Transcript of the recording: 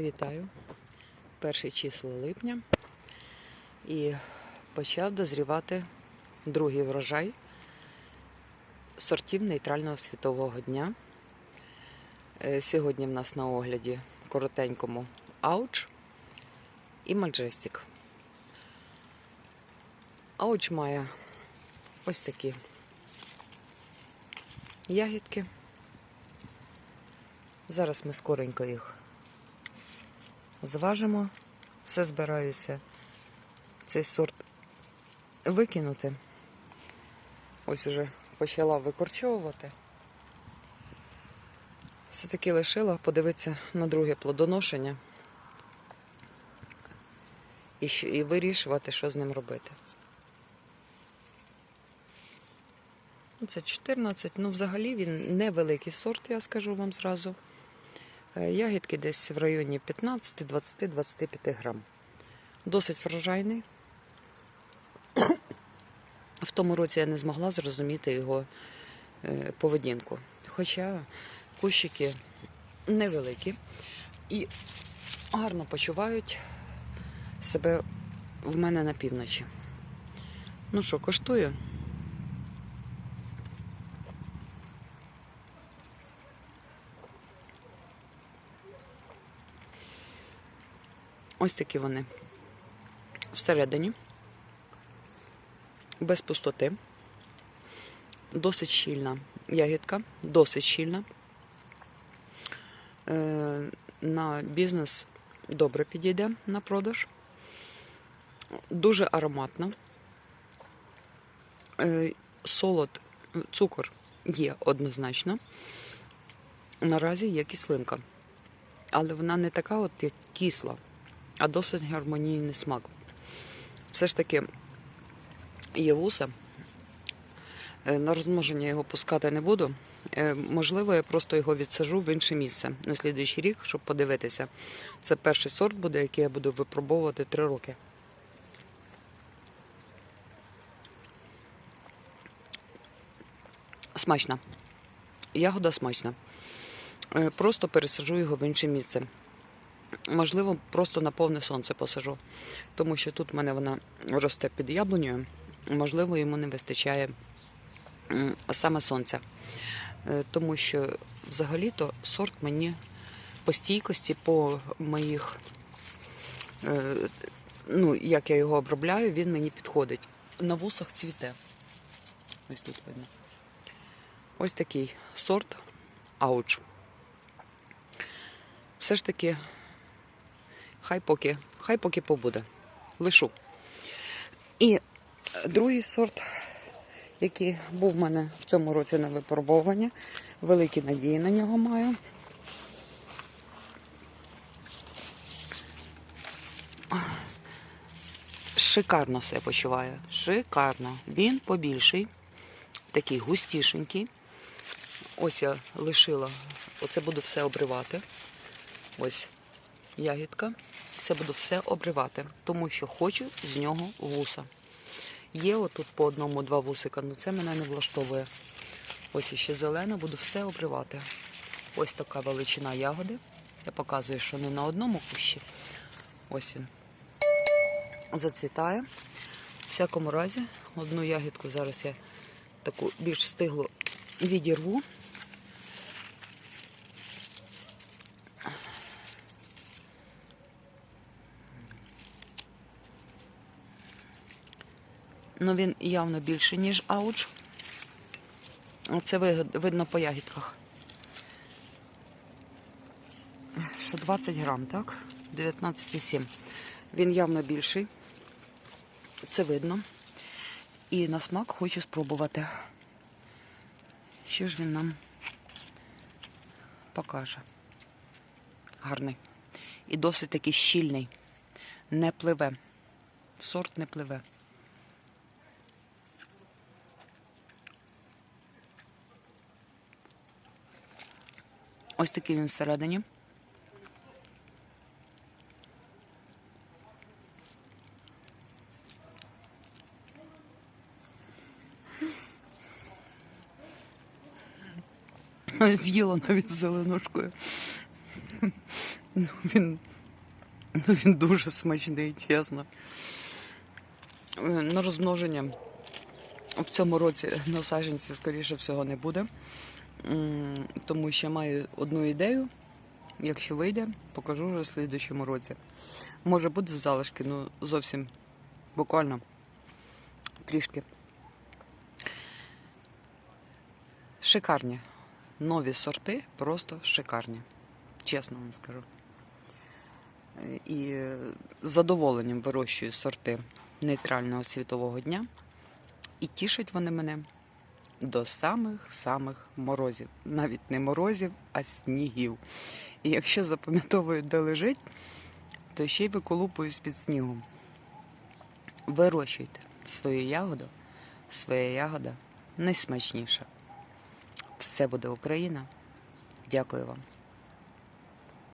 Вітаю. Перше число липня. І почав дозрівати другий врожай сортів нейтрального світового дня. Е, Сьогодні в нас на огляді коротенькому Ауч і Маджестик. Ауч має ось такі ягідки. Зараз ми скоренько їх зважимо. Все збираюся цей сорт викинути. Ось уже почала викорчовувати. Все-таки лишила подивитися на друге плодоношення і, і вирішувати, що з ним робити. Ну, Це 14, ну взагалі він невеликий сорт, я скажу вам зразу. Е, Ягідки десь в районі 15, 20, 25 грам. Досить врожайний. В тому році я не змогла зрозуміти його е, поведінку. Хоча кущики невеликі і гарно почувають себе в мене на півночі. Ну що, коштую? Ось такі вони. Всередині, без пустоти. Досить щільна ягідка, досить щільна. Е, на бізнес добре підійде на продаж. Дуже ароматна. Е, солод, цукор є однозначно. Наразі є кислинка. Але вона не така, от як кисла а досить гармонійний смак. Все ж таки є вуса. Е, На розмноження його пускати не буду. Е, Можливо, я просто його відсажу в інше місце на слідуючий рік, щоб подивитися. Це перший сорт буде, який я буду випробовувати три роки. Смачна. Ягода смачна. Е, Просто пересажу його в інше місце. Можливо, просто на повне сонце посажу, тому що тут в мене вона росте під яблунею. Можливо, йому не вистачає саме сонця. Е, Тому що взагалі-то сорт мені по стійкості, по моїх, е, ну, як я його обробляю, він мені підходить. На вусах цвіте. Ось тут видно. Ось такий сорт ауч. Все ж таки хай поки, хай поки побуде. Лишу. І другий сорт, який був в мене в цьому році на випробовування, великі надії на нього маю. Шикарно все почуває. Шикарно. Він побільший, такий густішенький. Ось я лишила, оце буду все обривати. Ось ягідка. Це буду все обривати, тому що хочу з нього вуса. Є отут по одному-два вусика, але це мене не влаштовує. Ось іще зелена, буду все обривати. Ось така величина ягоди. Я показую, що не на одному кущі. Ось він. Зацвітає. В всякому разі, одну ягідку зараз я таку більш стиглу відірву. Ну він явно більше, ніж ауч. Це видно по ягідках. Що 20 грам, так? 19,7. Він явно більший. Це видно. І на смак хочу спробувати. Що ж він нам покаже? Гарний. І досить такий щільний. Не пливе. Сорт не пливе. Ось такий він всередині. З'їла навіть зеленушкою. Ну, він, ну, він дуже смачний, чесно. Е, На розмноження в цьому році на саджанці, скоріше всього, не буде. Тому що маю одну ідею. Якщо вийде, покажу вже в слідчому році. Може буде залишки, ну зовсім буквально трішки. Шикарні. Нові сорти, просто шикарні. Чесно вам скажу. І з задоволенням вирощую сорти нейтрального світового дня. І тішать вони мене до самих-самих морозів. Навіть не морозів, а снігів. І якщо запам'ятовую, де лежить, то ще й виколупую з-під снігу. Вирощуйте свою ягоду, своя ягода найсмачніша. Все буде Україна. Дякую вам.